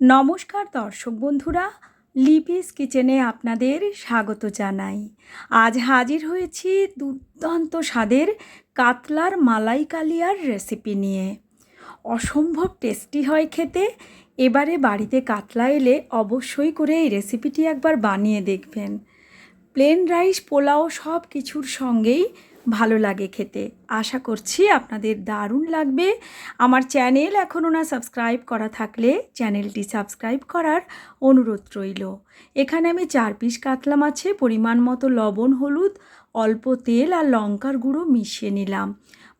নমস্কার দর্শক বন্ধুরা, লিপিস কিচেনে আপনাদের স্বাগত জানাই। আজ হাজির হয়েছি দুর্দান্ত স্বাদের কাতলার মালাই কালিয়ার রেসিপি নিয়ে। অসম্ভব টেস্টি হয় খেতে, এবারে বাড়িতে কাতলা এলে অবশ্যই করে এই রেসিপিটি একবার বানিয়ে দেখবেন। প্লেন রাইস পোলাও সব কিছুর সঙ্গেই ভালো লাগে খেতে। আশা করছি আপনাদের দারুণ লাগবে। আমার চ্যানেল এখনও না সাবস্ক্রাইব করা থাকলে চ্যানেলটি সাবস্ক্রাইব করার অনুরোধ রইল। এখানে আমি চার পিস কাতলা মাছে পরিমাণ মতো লবণ, হলুদ, অল্প তেল আর লঙ্কার গুঁড়ো মিশিয়ে নিলাম।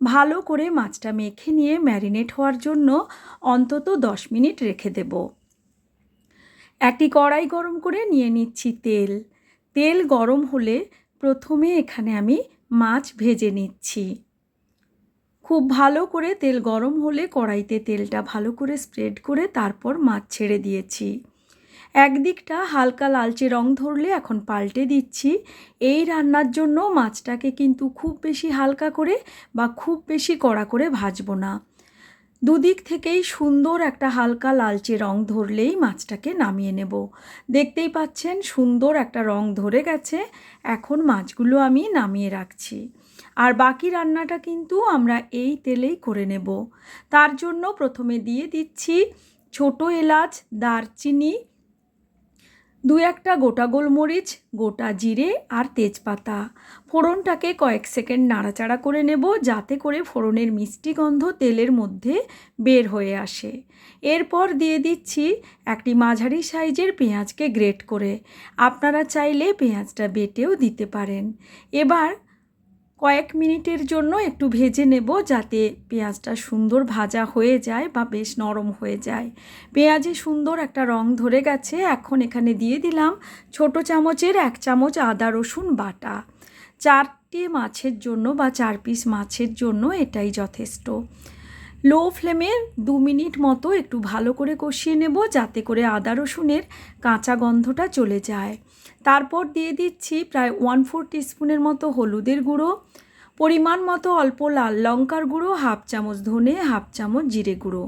ভালো করে মাছটা মেখে নিয়ে ম্যারিনেট হওয়ার জন্য অন্তত দশ মিনিট রেখে দেব। একটি কড়াই গরম করে নিয়ে নিচ্ছি তেল। তেল গরম হলে প্রথমে এখানে আমি মাছ ভেজে নিচ্ছি। খুব ভালো করে তেল গরম হলে কড়াইতে তেলটা ভালো করে স্প্রেড করে তারপর মাছ ছেড়ে দিয়েছি। একদিকটা হালকা লালচে রং ধরলে এখন পাল্টে দিচ্ছি। এই রান্নার জন্য মাছটাকে কিন্তু খুব বেশি হালকা করে বা খুব বেশি কড়া করে ভাজবো না। দুদিক থেকেই সুন্দর একটা হালকা লালচে রং ধরলেই মাছটাকে নামিয়ে নেব। দেখতেই পাচ্ছেন, সুন্দর একটা রং ধরে গেছে। এখন মাছগুলো আমি নামিয়ে রাখছি। আর বাকি রান্নাটা কিন্তু আমরা এই তেলেই করে নেব। তার জন্য প্রথমে দিয়ে দিচ্ছি ছোট এলাচ, দারচিনি দু একটা গোটা গোলমরিচ, গোটা জিরে আর তেজপাতা। ফোড়নটাকে কয়েক সেকেন্ড নাড়াচাড়া করে নেব যাতে করে ফোড়নের মিষ্টি গন্ধ তেলের মধ্যে বের হয়ে আসে। এরপর দিয়ে দিচ্ছি একটি মাঝারি সাইজের পেঁয়াজকে গ্রেট করে। আপনারা চাইলে পেঁয়াজটা বেটেও দিতে পারেন। এবার কয়েক মিনিটের জন্য একটু ভেজে নেব যাতে পেঁয়াজটা সুন্দর ভাজা হয়ে যায় বা বেশ নরম হয়ে যায়। পেঁয়াজে সুন্দর একটা রং ধরে গেছে। এখন এখানে দিয়ে দিলাম ছোট চামচের এক চামচ আদা, রসুন বাটা। চারটি মাছের জন্য বা চার পিস মাছের জন্য এটাই যথেষ্ট। লো ফ্লেমে দু মিনিট মতো একটু ভালো করে কষিয়ে নেব যাতে করে আদা রসুনের কাঁচা গন্ধটা চলে যায়। তারপর দিয়ে দিচ্ছি প্রায় ওয়ান ফোর টিস্পুনের মতো হলুদের গুঁড়ো, পরিমাণ মতো অল্প লাল লঙ্কার গুঁড়ো হাফ চামচ ধনে হাফ চামচ জিরে গুঁড়ো।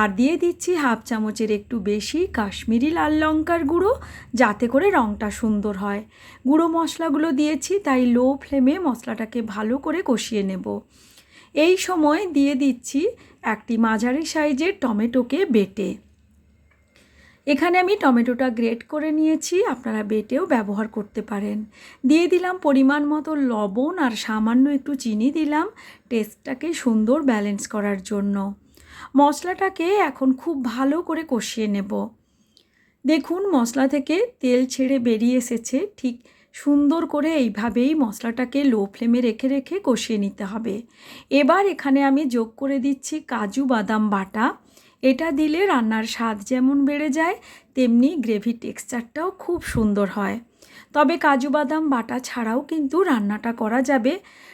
আর দিয়ে দিচ্ছি হাফ চামচের একটু বেশি কাশ্মীরি লাল লঙ্কার গুঁড়ো যাতে করে রঙটা সুন্দর হয়। গুঁড়ো মশলাগুলো দিয়েছি, তাই লো ফ্লেমে মশলাটাকে ভালো করে কষিয়ে নেব। এই সময় দিয়ে দিচ্ছি একটি মাঝারি সাইজের টমেটোকে বেটে। এখানে আমি টমেটোটা গ্রেট করে নিয়েছি, আপনারা বেটেও ব্যবহার করতে পারেন। দিয়ে দিলাম পরিমাণ মতো লবণ আর সামান্য একটু চিনি দিলাম টেস্টটাকে সুন্দর ব্যালেন্স করার জন্য। মশলাটাকে এখন খুব ভালো করে কষিয়ে নেব। দেখুন মশলা থেকে তেল ছেড়ে বেরিয়ে এসেছে, ঠিক সুন্দর করে এইভাবেই মশলাটাকে লো ফ্লেমে রেখে রেখে কষিয়ে নিতে হবে। এবার এখানে আমি যোগ করে দিচ্ছি কাজু বাদাম বাটা। এটা দিলে রান্নার স্বাদ যেমন বেড়ে যায়, তেমনি গ্রেভি টেক্সচারটাও খুব সুন্দর হয়। তবে কাজু বাদাম বাটা ছাড়াও কিন্তু রান্নাটা করা যাবে।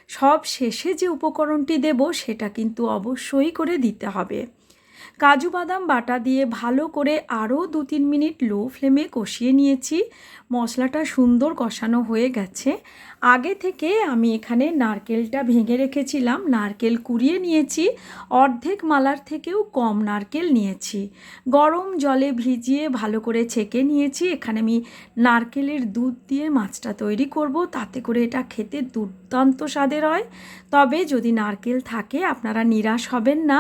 সব শেষে যে উপকরণটি দেব সেটা কিন্তু অবশ্যই করে দিতে হবে। কাজু বাদাম বাটা দিয়ে ভালো করে আরও দু তিন মিনিট লো ফ্লেমে কষিয়ে নিয়েছি। মশলাটা সুন্দর কষানো হয়ে গেছে। আগে থেকে আমি এখানে নারকেলটা ভেঙে রেখেছিলাম। নারকেল কুড়িয়ে নিয়েছি। অর্ধেক মালার থেকেও কম নারকেল নিয়েছি। গরম জলে ভিজিয়ে ভালো করে ছেঁকে নিয়েছি। এখানে আমি নারকেলের দুধ দিয়ে মাছটা তৈরি করব। তাতে করে এটা খেতে দুর্দান্ত স্বাদের হয়। তবে যদি নারকেল থাকে, আপনারা নিরাশ হবেন না।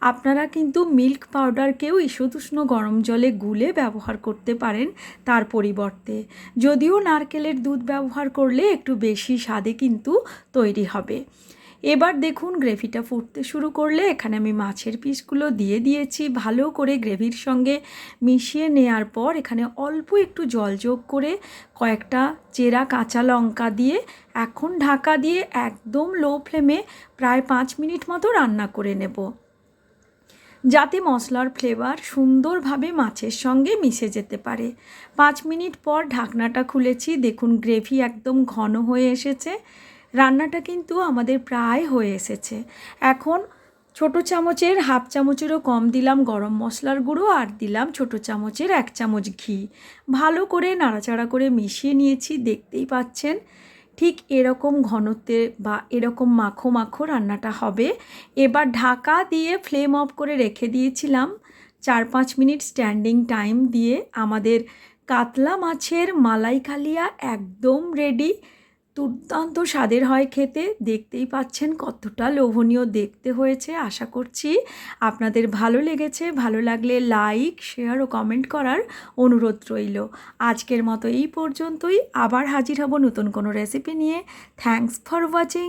আপনারা কিন্তু মিল্ক পাউডারকেও ঈষদুষ্ণ গরম জলে গুলে ব্যবহার করতে পারেন তার পরিবর্তে। যদিও নারকেলের দুধ ব্যবহার করলে একটু বেশি স্বাদে কিন্তু তৈরি হবে। এবার দেখুন গ্রেভিটা ফুটতে শুরু করলে এখানে আমি মাছের পিসগুলো দিয়ে দিয়েছি। ভালো করে গ্রেভির সঙ্গে মিশিয়ে নেওয়ার পর এখানে অল্প একটু জল যোগ করে কয়েকটা চেরা কাঁচা লঙ্কা দিয়ে এখন ঢাকা দিয়ে একদম লো ফ্লেমে প্রায় পাঁচ মিনিট মতো রান্না করে নেব। যাতে মশলার ফ্লেভার সুন্দরভাবে মাছের সঙ্গে মিশে যেতে পারে। পাঁচ মিনিট পর ঢাকনাটা খুলেছি, দেখুন গ্রেভি একদম ঘন হয়ে এসেছে। রান্নাটা কিন্তু আমাদের প্রায় হয়ে এসেছে। এখন ছোট চামচের হাফ চামচেরও কম দিলাম গরম মশলার গুঁড়ো আর দিলাম ছোট চামচের এক চামচ ঘি। ভালো করে নাড়াচাড়া করে মিশিয়ে নিয়েছি, দেখতেই পাচ্ছেন। ঠিক এরকম ঘনত্বে বা এরকম মাখো মাখো রান্নাটা হবে। এবার ঢাকা দিয়ে ফ্লেম অফ করে রেখে দিয়েছিলাম। চার পাঁচ মিনিট স্ট্যান্ডিং টাইম দিয়ে আমাদের কাতলা মাছের মালাই কালিয়া একদম রেডি দুর্দান্ত স্বাদের হয় খেতে। দেখতেই পাচ্ছেন কতটা লোভনীয় দেখতে হয়েছে, আশা করছি আপনাদের ভালো লেগেছে। ভালো লাগলে লাইক শেয়ার ও কমেন্ট করার অনুরোধ রইল। আজকের মতো এই পর্যন্তই। আবার হাজির হব নতুন কোনো রেসিপি নিয়ে। Thanks for watching